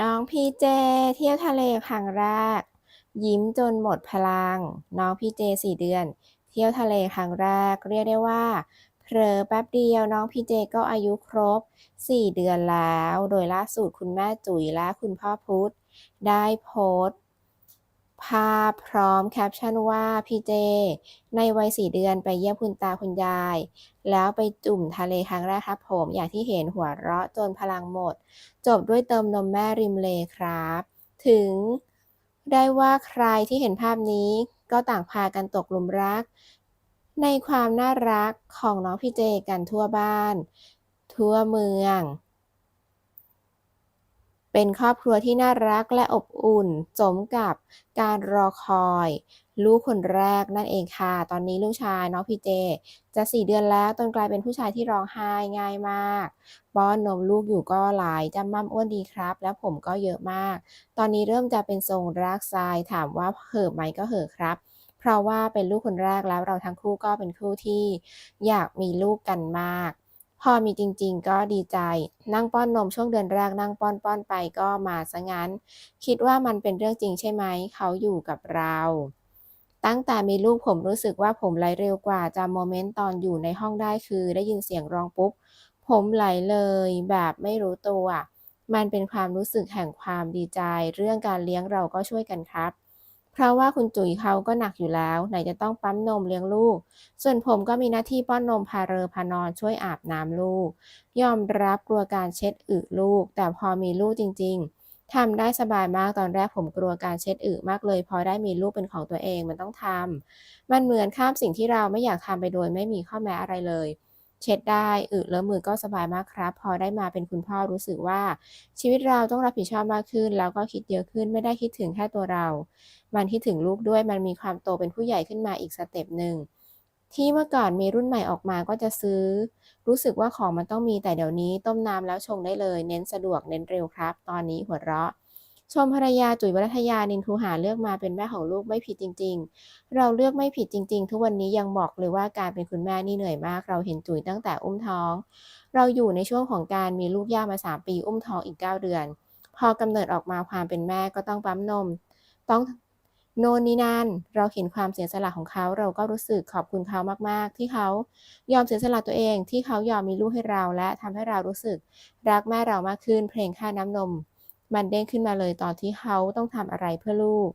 น้องพีเจเที่ยวทะเลครั้งแรก ยิ้มจนหมดพลัง น้องพีเจสี่เดือน เที่ยวทะเลครั้งแรก เรียกได้ว่าเผลอแป๊บเดียวน้องพีเจก็อายุครบ 4 เดือนแล้ว โดยล่าสุดคุณแม่จุ๋ยและคุณพ่อพุธได้โพสต์ ภาพพร้อมแคปชั่นว่าพีเจ ในวัย4เดือนไปเยี่ยมคุณตาคุณยาย แล้วไปจุ่มทะเลครั้งแรกครับผม อย่างที่เห็นหัวเราะจนพลังหมด จบด้วยเติมนมแม่ริมเลครับ ถึงได้ว่าใครที่เห็นภาพนี้ก็ต่างพากันตกหลุมรัก ในความน่ารักของน้องพี่เจกันทั่วบ้าน ทั่วเมือง เป็นครอบครัวที่น่ารักและอบอุ่น สมกับการรอคอย ลูกคนแรกนั่นเองค่ะ ตอนนี้ลูกชายน้องพีเจ จะสี่เดือนแล้วจนกลายเป็นผู้ชายที่ร้องไห้ง่ายมากป้อนนมลูกอยู่ก็หลายจำมั่มอ้วนดีครับ แล้วผมก็เยอะมาก ตอนนี้เริ่มจะเป็นทรงรากทรายถามว่าเห่อไหมก็เห่อครับเพราะว่าเป็นลูกคนแรกแล้วเราทั้งคู่ก็เป็นคู่ที่อยากมีลูกกันมาก พอมีจริงๆ ก็ดีใจ นั่งป้อนนมช่วงเดือนแรกนั่งป้อนป้อนไปก็มาซะงั้น คิดว่ามันเป็นเรื่องจริงใช่ไหม เขาอยู่กับเรา ตั้งแต่มีลูกผมรู้สึกว่าผมไหลเร็วกว่าจำโมเมนต์ตอนอยู่ในห้องได้คือ ได้ยินเสียงร้องปุ๊บ ผมไหลเลยแบบไม่รู้ตัว มันเป็นความรู้สึกแห่งความดีใจ เรื่องการเลี้ยงเราก็ช่วยกันครับ เพราะว่าคุณจุ๋ยเขาก็หนักอยู่แล้ว ไหนจะต้องปั๊มนมเลี้ยงลูก ส่วนผมก็มีหน้าที่ป้อนนมพาเรอพานอนช่วยอาบน้ำลูก ยอมรับกลัวการเช็ดอึลูก แต่พอมีลูกจริง ๆทำได้สบายมากตอนแรกผมกลัวการเช็ดอึมากเลย พอได้มีลูกเป็นของตัวเองมันต้องทำมันเหมือนข้ามสิ่งที่เราไม่อยากทำไปโดยไม่มีข้อแม้อะไรเลย เช็ดได้อึแล้วมือก็สบายมากครับ พอได้มาเป็นคุณพ่อรู้สึกว่า ชีวิตเราต้องรับผิดชอบมากขึ้น แล้วก็คิดเยอะขึ้นไม่ได้คิดถึงแค่ตัวเรา มันคิดถึงลูกด้วยมันมีความโตเป็นผู้ใหญ่ขึ้นมาอีกสเต็ปหนึ่งที่เมื่อก่อนมีรุ่นใหม่ออกมาก็จะซื้อ รู้สึกว่าของมันต้องมีแต่เดี๋ยวนี้ต้มน้ำแล้วชงได้เลย เน้นสะดวกเน้นเร็วครับ ตอนนี้หัวเราะ ชมภรรยาจุ๋ยวรัตยานินทูหาเลือกมาเป็นแม่ของลูกไม่ผิดจริง ๆ เราเลือกไม่ผิดจริง ๆ ทุกวันนี้ยังบอกเลยว่าการเป็นคุณแม่นี่เหนื่อยมาก เราเห็นจุ๋ยตั้งแต่อุ้มท้อง เราอยู่ในช่วงของการมีลูกยากมา 3 ปีอุ้มท้องอีก 9 เดือน พอกำเนิดออกมาความเป็นแม่ก็ต้องปั๊มนม ต้องโนนนี่นั่นเราเห็นความเสียสละของเขาเราก็รู้สึกขอบคุณเขามากๆ ที่เขายอมเสียสละตัวเองที่เขายอมมีลูกให้เราและทำให้เรารู้สึก รักแม่เรามากขึ้นเพลงค่าน้ำนม มันเด้งขึ้นมาเลยตอนที่เขาต้องทำอะไรเพื่อลูก